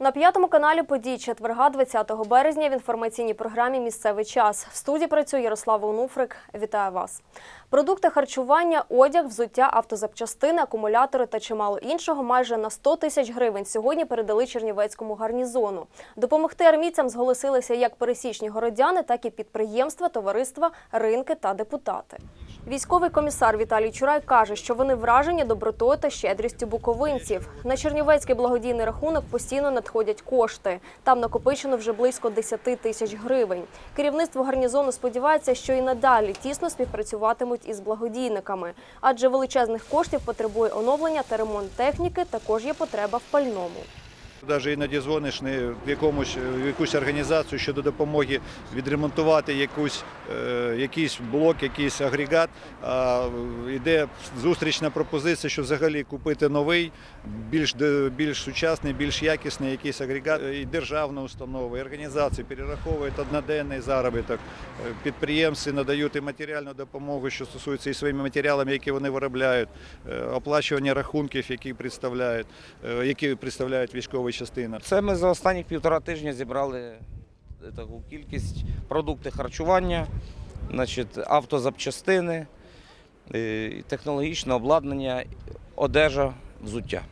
На п'ятому каналі подій четверга, 20 березня в інформаційній програмі Місцевий час. В студії працює Ярослава Онуфрик. Вітаю вас. Продукти харчування, одяг, взуття, автозапчастини, акумулятори та чимало іншого майже на 100 тисяч гривень сьогодні передали Чернівецькому гарнізону. Допомогти армійцям зголосилися як пересічні городяни, так і підприємства, товариства, ринки та депутати. Військовий комісар Віталій Чурай каже, що вони вражені добротою та щедрістю буковинців. На Чернівецький благодійний рахунок постійно надходять кошти. Там накопичено вже близько 10 тисяч гривень. Керівництво гарнізону сподівається, що і надалі тісно співпрацюватимуть із благодійниками, адже величезних коштів потребує оновлення та ремонт техніки. Також є потреба в пальному. Навіть іноді дзвониш не в якомусь в якусь організацію щодо допомоги відремонтувати якусь, е, якийсь блок, якийсь агрегат. А йде зустрічна пропозиція, що взагалі купити новий, більш більш сучасний, більш якісний якийсь агрегат. І державна установа, і організації перераховують одноденний заробіток. Е, Підприємці надають і матеріальну допомогу, що стосується і своїми матеріалами, які вони виробляють, е, оплачування рахунків, які представляють, е, які представляють військові частини. Це ми за останні півтора тижня зібрали таку кількість продукти харчування, значить, автозапчастини, е, технологічне обладнання, одежа, взуття.